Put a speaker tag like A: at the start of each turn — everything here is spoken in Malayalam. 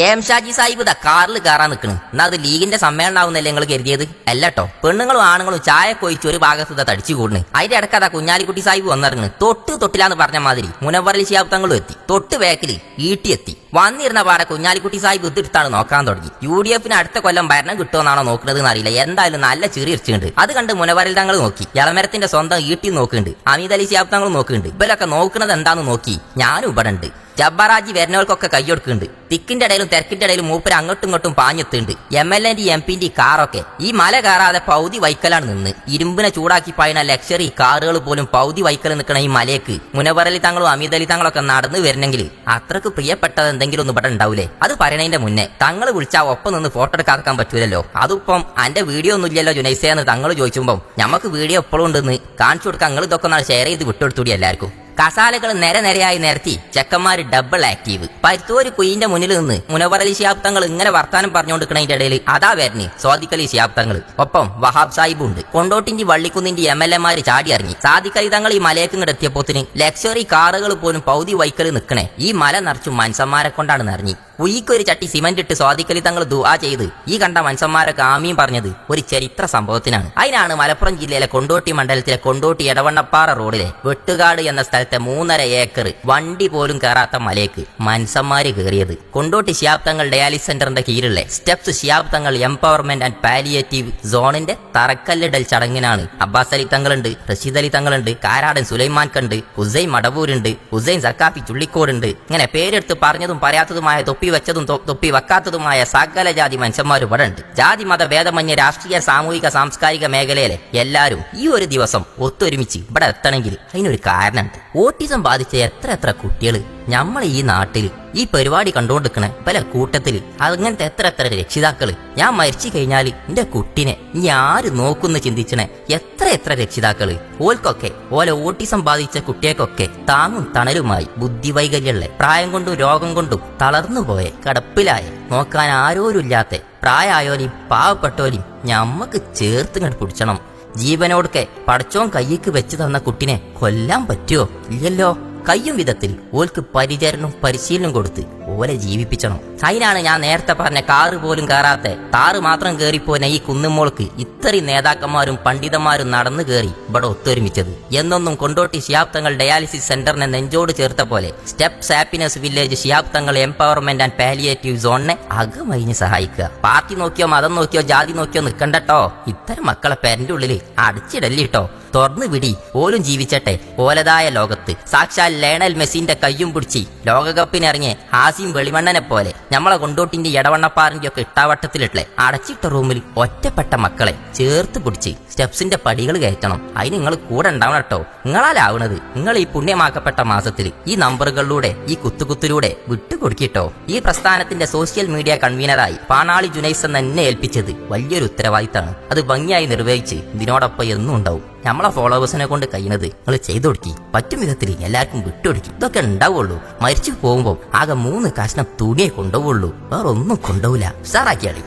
A: കെ എം ഷാജി സാഹിബ് ഇതാ കാറിൽ കയറാൻ നിൽക്കണ് എന്നാ അത് ലീഗിന്റെ സമ്മേളനം സമ്മേളനാവുന്നല്ലേ നിങ്ങൾ കരുതിയത്? അല്ലട്ടോ പെണ്ണുങ്ങളും ആണുങ്ങളും ചായ കൊയിച്ച് ഒരു ഭാഗത്ത് ഇതാ തടിച്ചു കൂടുന്നു അതിന്റെ ഇടയ്ക്ക് അതാ കുഞ്ഞാലിക്കുട്ടി സാഹിബ് വന്നിറങ്ങ് തൊട്ട് തൊട്ടിലാന്ന് പറഞ്ഞ മാതിരി മുനവറലി ശിയാബ്ദങ്ങളും എത്തി. തൊട്ട് വേക്കിൽ ഈട്ടി എത്തി വന്നിരുന്ന പാടെ കുഞ്ഞാലിക്കുട്ടി സാഹിബ് ഇതെടുത്താണ് നോക്കാൻ തുടങ്ങി. യു ഡി എഫിന് അടുത്ത കൊല്ലം ഭരണം കിട്ടുമെന്നാണോ നോക്കുന്നത് അറിയില്ല എന്തായാലും നല്ല ചെറിയ ഇരിച്ചുണ്ട് അത് കണ്ട് മുനവരൽ തങ്ങൾ നോക്കി. ഇളമരത്തിന്റെ സ്വന്തം ഈട്ടി നോക്കുന്നുണ്ട്. അമിത് അലി ശിയാബ് നോക്കുന്നുണ്ട്. ഇവരൊക്കെ നോക്കുന്നത് എന്താന്ന് നോക്കി. ഞാനും ഇവിടെ ഉണ്ട്. ജബ്ബാറാജി വരുന്നവർക്കൊക്കെ കൈയ്യൊടുക്കുന്നുണ്ട്. തിക്കിന്റെ ഇടയിലും തിരക്കിന്റെ ഇടയിലും മൂപ്പര് അങ്ങോട്ടും ഇങ്ങോട്ടും പാഞ്ഞെത്തുണ്ട് എം എൽ എന്റെ എം പിന്റെ കാറൊക്കെ. ഈ മല കയറാതെ പൗതി വൈക്കലാണ് നിന്ന്. ഇരുമ്പിനെ ചൂടാക്കി പായുന്ന ലക്ഷറി കാറുകൾ പോലും പൗതി വൈക്കൽ നിൽക്കണ ഈ മലയ്ക്ക് മുനവറലി തങ്ങളും അമിതലി തങ്ങളൊക്കെ നടന്ന് വരണമെങ്കിൽ അത്രയ്ക്ക് പ്രിയപ്പെട്ടത് എന്തെങ്കിലും ഒന്നും ഇവിടെ ഉണ്ടാവൂലേ? അത് പറയണതിന്റെ മുന്നേ തങ്ങൾ വിളിച്ചാ ഒപ്പം നിന്ന് ഫോട്ടോ എടുക്കാക്കാൻ പറ്റൂലല്ലോ? അതിപ്പം അന്റെ വീഡിയോ ഒന്നും ഇല്ലല്ലോ ജുനൈസയെന്ന് തങ്ങൾ ചോദിച്ചുമ്പോൾ നമുക്ക് വീഡിയോ എപ്പോഴും ഉണ്ടെന്ന് കാണിച്ചു കൊടുക്കാൻ നിങ്ങൾ ഇതൊക്കെ ഷെയർ ചെയ്ത് വിട്ടുകൊടുത്തൂടി എല്ലാവർക്കും. കസാലകൾ നിര നിരയായി നിരത്തി ചെക്കന്മാർ ഡബിൾ ആക്റ്റീവ് പരുത്തൂര് കുയിന്റെ മുന്നിൽ നിന്ന് മുനവറലി ശിയാബ്ദങ്ങൾ ഇങ്ങനെ വർത്താനം പറഞ്ഞുകൊണ്ടിരിക്കണതിന്റെ ഇടയിൽ അതാ വരണി സ്വാദിക്കലി ശിയാബ്ദങ്ങൾ. ഒപ്പം വഹാബ് സാഹിബും ഉണ്ട് കൊണ്ടോട്ടിന്റെ വള്ളിക്കുന്നിന്റെ എം എൽ ചാടി ഇറങ്ങി സാദിഖലി തങ്ങൾ ഈ മലയേക്ക് ഇങ്ങോട്ട് ലക്ഷറി കാറുകൾ പോലും പൗതി വൈക്കൽ നിൽക്കണേ ഈ മല നിറച്ചു മനുഷ്യന്മാരെ കൊണ്ടാണ് നിറഞ്ഞി. കുയിക്കൊരു ചട്ടി സിമന്റ് ഇട്ട് സ്വാദിക്കലി തങ്ങൾ ദുആ ചെയ്ത് ഈ കണ്ട മനുഷ്യന്മാരൊക്കെ ആമീൻ പറഞ്ഞത് ഒരു ചരിത്ര സംഭവത്തിനാണ്. അതിനാണ് മലപ്പുറം ജില്ലയിലെ കൊണ്ടോട്ടി മണ്ഡലത്തിലെ കൊണ്ടോട്ടി എടവണ്ണപ്പാറ റോഡിലെ വെട്ടുകാട് എന്ന സ്ഥലത്തെ മൂന്നര ഏക്കർ വണ്ടി പോലും കയറാത്ത മലയ്ക്ക് മനുഷ്യന്മാര് കയറിയത് കൊണ്ടോട്ടി ശിയാബ്ദങ്ങൾ ഡയാലിസ് സെന്ററിന്റെ കീഴിലെ സ്റ്റെപ്സ് ശിയാബ്ദങ്ങൾ എംപവർമെന്റ് ആൻഡ് പാലിയേറ്റീവ് സോണിന്റെ തറക്കല്ലിടൽ ചടങ്ങിനാണ്. അബ്ബാസ് അലി തങ്ങളുണ്ട് റഷീദ് അലി തങ്ങളുണ്ട് കാരാടൻ സുലൈമാൻ കണ്ട് ഹുസൈൻ മടവൂരുണ്ട് ഹുസൈൻ സക്കാഫി ചുള്ളിക്കോടുണ്ട്. ഇങ്ങനെ പേരെടുത്ത് പറഞ്ഞതും പറയാത്തതുമായ തൊപ്പി വെച്ചതും തൊപ്പി വെക്കാത്തതുമായ സകല ജാതി മനുഷ്യന്മാർ ഇവിടെ ഉണ്ട്. ജാതി മത ഭേദമന്യ രാഷ്ട്രീയ സാമൂഹിക സാംസ്കാരിക മേഖലയിലെ എല്ലാവരും ഈ ഒരു ദിവസം ഒത്തൊരുമിച്ച് ഇവിടെ എത്തണമെങ്കിൽ അതിനൊരു കാരണമുണ്ട്. ഓട്ടിസം ബാധിച്ച എത്ര എത്ര കുട്ടികൾ നമ്മൾ ഈ നാട്ടിൽ ഈ പരിപാടി കണ്ടുകൊണ്ടിരിക്കണ പല കൂട്ടത്തിൽ അങ്ങനത്തെ എത്ര എത്ര രക്ഷിതാക്കൾ. ഞാൻ മരിച്ചു കഴിഞ്ഞാൽ എന്റെ കുട്ടിനെ ഇനി ആര് നോക്കുന്നു ചിന്തിച്ചണേ? എത്ര എത്ര രക്ഷിതാക്കൾ? ഓൽക്കൊക്കെ ഓലെ ഓട്ടിസം ബാധിച്ച കുട്ടികൾക്കൊക്കെ താങ്ങും തണലുമായി ബുദ്ധിവൈകല്യമുള്ള പ്രായം കൊണ്ടും രോഗം കൊണ്ടും തളർന്നു പോയ കടപ്പിലായ നോക്കാൻ ആരോരുമില്ലാത്ത പ്രായമായോലെയും പാവപ്പെട്ടോലെയും ഞമ്മക്ക് ചേർത്ത് ഇങ്ങോട്ട് പിടിച്ചണം. ജീവനോടൊക്കെ പടച്ചോൻ കയ്യിക്ക് വെച്ച് തന്ന കുട്ടിനെ കൊല്ലാൻ പറ്റുമോ ഇല്ലല്ലോ. കയ്യും വിധത്തിൽ ഓൽക്ക് പരിചരണം പരിശീലനം കൊടുത്ത് ഓലെ ജീവിപ്പിച്ചണം. അതിനാണ് ഞാൻ നേരത്തെ പറഞ്ഞ കാറ് പോലും കയറാത്ത താറ് മാത്രം കയറിപ്പോന ഈ കുന്നുമോൾക്ക് ഇത്രയും നേതാക്കന്മാരും പണ്ഡിതന്മാരും നടന്നു കയറി ഇവിടെ ഒത്തൊരുമിച്ചത്. എന്നൊന്നും കൊണ്ടോട്ടി ശിയാബ്ദങ്ങൾ ഡയാലിസിസ് സെന്ററിനെ നെഞ്ചോട് ചേർത്ത പോലെ സ്റ്റെപ്സ് ഹാപ്പിനെസ് വില്ലേജ് ശിയാബ്ദങ്ങൾ എംപവർമെന്റ് ആൻഡ് പാലിയേറ്റീവ് സോണിനെ അകമഴിഞ്ഞ് സഹായിക്കുക. പാർട്ടി നോക്കിയോ മതം നോക്കിയോ ജാതി നോക്കിയോ നിൽക്കണ്ടട്ടോ? ഇത്തരം മക്കളെ പെരന്റെ ഉള്ളിൽ അടിച്ചിടല്ലിട്ടോ? തുറന്നു വിടി ഓലും ജീവിച്ചട്ടെ ഓലതായ ലോകത്ത്. സാക്ഷാൽ ലേണൽ മെസ്സിന്റെ കയ്യും പിടിച്ച് ലോകകപ്പിനിറങ്ങിയ ഹാസിം വെളിമണ്ണനെ പോലെ നമ്മളെ കൊണ്ടോട്ടിന്റെ ഇടവണ്ണപ്പാറിന്റെ ഒക്കെ ഇട്ടാവട്ടത്തിലിട്ടെ അടച്ചിട്ട റൂമിൽ ഒറ്റപ്പെട്ട മക്കളെ ചേർത്ത് പിടിച്ച് സ്റ്റെപ്സിന്റെ പടികൾ കയറ്റണം. അതിന് നിങ്ങൾ കൂടെ ഉണ്ടാവണം കേട്ടോ. നിങ്ങളാലാവണത്. നിങ്ങൾ ഈ പുണ്യമാക്കപ്പെട്ട മാസത്തിൽ ഈ നമ്പറുകളിലൂടെ ഈ കുത്തുകുത്തിലൂടെ വിട്ടുകൊടുക്കിട്ടോ. ഈ പ്രസ്ഥാനത്തിന്റെ സോഷ്യൽ മീഡിയ കൺവീനറായി പാണാളി ജുനൈസ് എന്നെ ഏൽപ്പിച്ചത് വലിയൊരു ഉത്തരവാദിത്തമാണ്. അത് ഭംഗിയായി നിർവഹിച്ച് ഇതിനോടൊപ്പം എന്നും ഉണ്ടാവും. നമ്മളെ ഫോളോവേഴ്സിനെ കൊണ്ട് കഴിയുന്നത് നിങ്ങൾ ചെയ്തു കൊടുക്കി. പറ്റും വിധത്തിൽ എല്ലാവർക്കും വിട്ടുകൊടുക്കി ഇതൊക്കെ ഉണ്ടാവുള്ളൂ. മരിച്ചു പോകുമ്പോൾ ആകെ മൂന്ന് കഷ്ണം തുണിയെ കൊണ്ടുപോകുള്ളൂ വേറെ ഒന്നും കൊണ്ടുപോകില്ല ഉഷാറാക്കിയാളി.